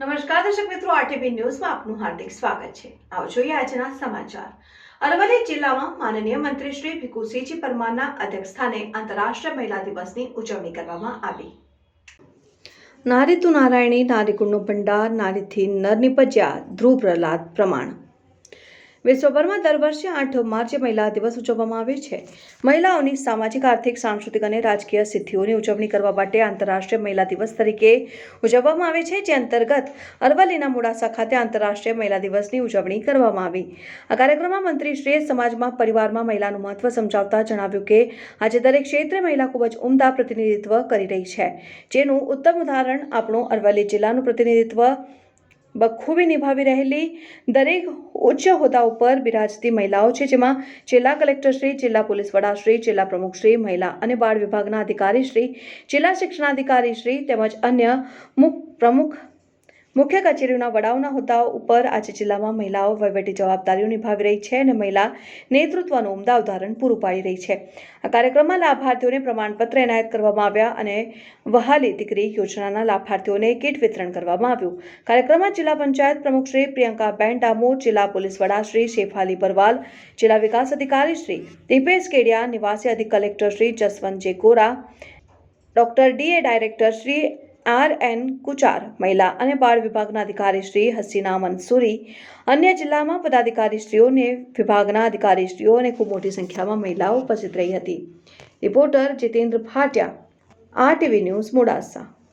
નમસ્કાર, દર્શક મિત્રો આરટીવી ન્યૂઝમાં આપનું હાર્દિક સ્વાગત છે. આવો જોઈએ આજના સમાચાર. અરવલ્લી જિલ્લામાં માનનીય મંત્રી શ્રી ભીખુસિંહજી પરમારના અધ્યક્ષસ્થાને આંતરરાષ્ટ્રીય મહિલા દિવસની ઉજવણી કરવામાં આવી. નારી તું નારાયણી, નારી ગુણનો ભંડાર, નારીથી નર નિપજ્યા ધ્રુવ પ્રહલાદ પ્રમાણ. વિશ્વભરમાં દર વર્ષે આઠ માર્ચે મહિલા દિવસ ઉજવવામાં આવે છે. મહિલાઓની સામાજિક, આર્થિક, સાંસ્કૃતિક અને રાજકીય સિદ્ધિઓની ઉજવણી કરવા માટે આંતરરાષ્ટ્રીય મહિલા દિવસ તરીકે ઉજવવામાં આવે છે, જે અંતર્ગત અરવલ્લીના મોડાસા ખાતે આંતરરાષ્ટ્રીય મહિલા દિવસની ઉજવણી કરવામાં આવી. આ કાર્યક્રમમાં મંત્રીશ્રીએ સમાજમાં, પરિવારમાં મહિલાનું મહત્વ સમજાવતા જણાવ્યું કે આજે દરેક ક્ષેત્રે મહિલા ખૂબ જ ઉમદા પ્રતિનિધિત્વ કરી રહી છે. જેનું ઉત્તમ ઉદાહરણ આપણું અરવલ્લી જિલ્લાનું પ્રતિનિધિત્વ બખૂબી નિભાવી રહેલી દરેક ઉચ્ચ હોદ્દા ઉપર બિરાજતી મહિલાઓ છે, જેમાં જિલ્લા કલેક્ટરશ્રી જિલ્લા પોલીસ વડાશ્રી જિલ્લા પ્રમુખશ્રી મહિલા અને બાળ વિભાગના અધિકારીશ્રી જિલ્લા શિક્ષણાધિકારીશ્રી તેમજ અન્ય મુખ પ્રમુખ મુખ્ય કચેરીઓના વડાઓના હોદ્દાઓ ઉપર આજે જિલ્લામાં મહિલાઓ વહીવટી જવાબદારીઓ નિભાવી રહી છે અને મહિલા નેતૃત્વનું ઉમદા ઉદાહરણ પૂરું પાડી રહી છે. આ કાર્યક્રમમાં લાભાર્થીઓને પ્રમાણપત્ર એનાયત કરવામાં આવ્યા અને વહાલી દીકરી યોજનાના લાભાર્થીઓને કીટ વિતરણ કરવામાં આવ્યું. કાર્યક્રમમાં જિલ્લા પંચાયત પ્રમુખ શ્રી પ્રિયંકાબેન ડામોર, જિલ્લા પોલીસ વડા શ્રી શેફાલી બરવાલ, જિલ્લા વિકાસ અધિકારી શ્રી દીપેશ કેડિયા, નિવાસી અધિક collector Shri Jaswant J Gora doctor DA director Shri R N Kuchar, મહિલા અને બાળ વિભાગના અધિકારી શ્રી હસીના મંસૂરી અન્ય જિલ્લામાં પદાધિકારીશ્રીઓને વિભાગના અધિકારીશ્રીઓ અને ખૂબ મોટી સંખ્યામાં મહિલાઓ ઉપસ્થિત રહી હતી. રિપોર્ટર જીતેન્દ્ર ભાટિયા આ ટીવી ન્યૂઝ મોડાસા.